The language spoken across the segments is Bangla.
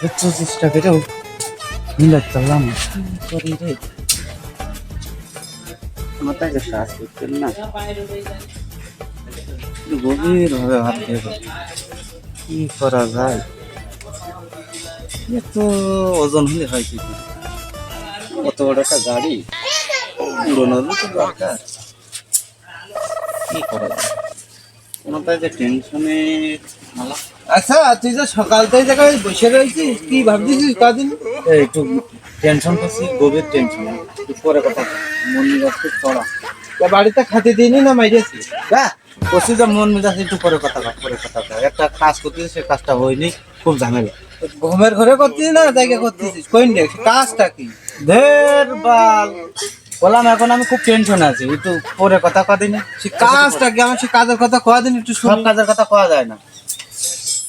পঁচিশ টাকাটাও মিলার চালাম করি রে মাথায় যে শ্বাস করতেন না কি করা যায় কত বড় একটা গাড়ি উড়োনোরও তো দরকার কি করা যায়? যে টেনশনে আচ্ছা তুই যে সকাল থেকে জায়গায় বসে রয়েছিস কি ভাবছিস কদিন? এই একটু টেনশন করছি গভীর টেনশন একটু পরে কথা মন মেজাজ খুব চড়া। বাড়িতে খাতে দিইনি না মাইরেছি হ্যাঁ করছি যে মন মেজাজ একটু পরে কথা পরে কথা একটা কাজ করতেছি সে কাজটা হয়নি খুব ঝামেলা। ঘুমের ঘরে করছিস না জায়গা করতেছিস? কইন কাজটা কি? ঢের বাল। বললাম এখন আমি খুব টেনশন আছি। একটু পরে কথা কদিন সে কাজটা কি? আমার সে কাজের কথা কদিন একটু সব কাজের কথা কওয়া যায় না।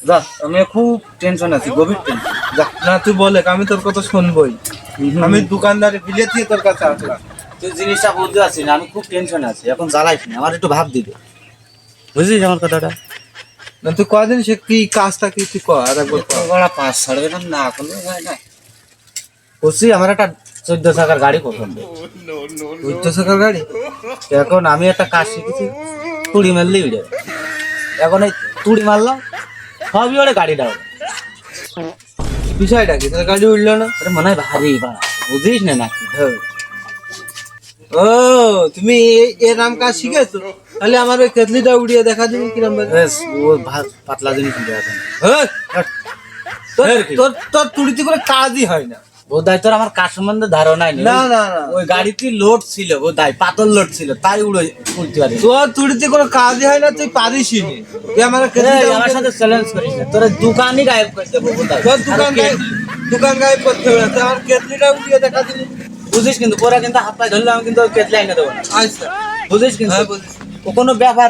যা আমি খুব টেনশন আছি গভীর টেনশন যা না তুই বলে আমি তোর কথা শুনবই। আমি দোকানদারে বিলে দিয়ে তোর কাছে আসলাম। তুই জিনিসটা বুঝতে পারছি না আমি খুব টেনশন আছি। এখন জ্বালাইস না আমার একটু ভাব দিবে বুঝলিস আমার কথাটা? না তুই কদিন সে কি কাজটা কি তুই কর আর একবার। পাঁচ ছাড়বে না না করলে হয় না। বলছি আমার একটা চোদ্দ চাকার গাড়ি পছন্দ চোদ্দ চাকার গাড়ি? এখন আমি একটা কাজ শিখেছি তুড়ি মারলেই উড়ে এখন এই তুড়ি মারলাম সবই ওরে গাড়িটা ওড়ে। বিষয়টা কি? তোর গাড়ি উঠল না? আরে মনে হয় ভারী বাড়া বুঝিস না নাকি? ধর। ও তুমি এ- এ নাম কাজ শিখেছো? তাহলে আমার ওই কেতলিটা উড়িয়ে দেখা দিবি কিরম ও পাতলা জিনিস হ্যাঁ, তোর তোর তোর তুড়িতে করে কাজই হয় না। বোধহয় তোর আমার কার সম্বন্ধে ধারণাই নেই। না না না। ওই গাড়িতে লোড ছিল বোধহয় পাতল লোড ছিল তাই উড়ে উঠতে পারি তোর তুড়িতে কোনো কাজই হয় না তুই পারিসই নি। তুই আমার আমার সাথে চ্যালেঞ্জ করিস তোর দোকানই গায়েব করে দেবো বোধহয়। তোর দোকান আর কে? গায়ে দোকান গায়ে করতে হবে তুই আমার কেতলিটা উড়িয়ে দেখা দিবি। বুঝিস কিন্তু পরে কিন্তু হাত পায়ে ধরলে আমি কিন্তু কেটলে এনে দেবো না। আচ্ছা বুঝিস কিন্তু হ্যাঁ, কোনো ব্যাপার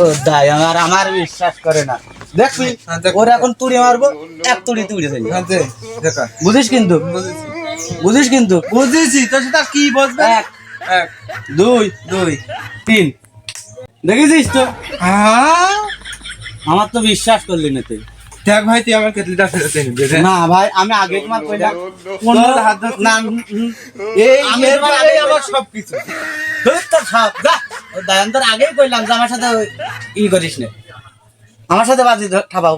ও দাই আমার আমার বিশ্বাস করে না। দেখবি হ্যাঁ, ওরা এখন তুড়ি মারবো এক তুড়ি তুড়ি হ্যাঁ দেখা। বুঝিস কিন্তু? বুঝিস কিন্তু? বুঝেছি তোর সেটা কি বলবে? এক এক দুই দুই তিন। দেখেছিস তো? হ্যাঁ? আমার তো বিশ্বাস করলি না তুই। দেখ ভাই তুই আমার কেতলিটা ফেরত না ভাই আমি আগে তোমার কইলাম তোর হাত না। এই আমি এর আগে আমার। সব কিছু তোর সব, যা। ওই তোর আগেই কইলাম যে আমার সাথে ই করিস না। আমার সাথে বাজি ঠাপাও।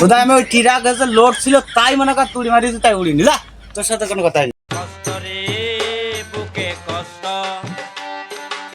বোধহয় আমি ওই টিরা গাছের লোড ছিল তাই মনে কর তুড়ি মারিছি তাই উড়িনি। যা, তোর সাথে কোনো কথা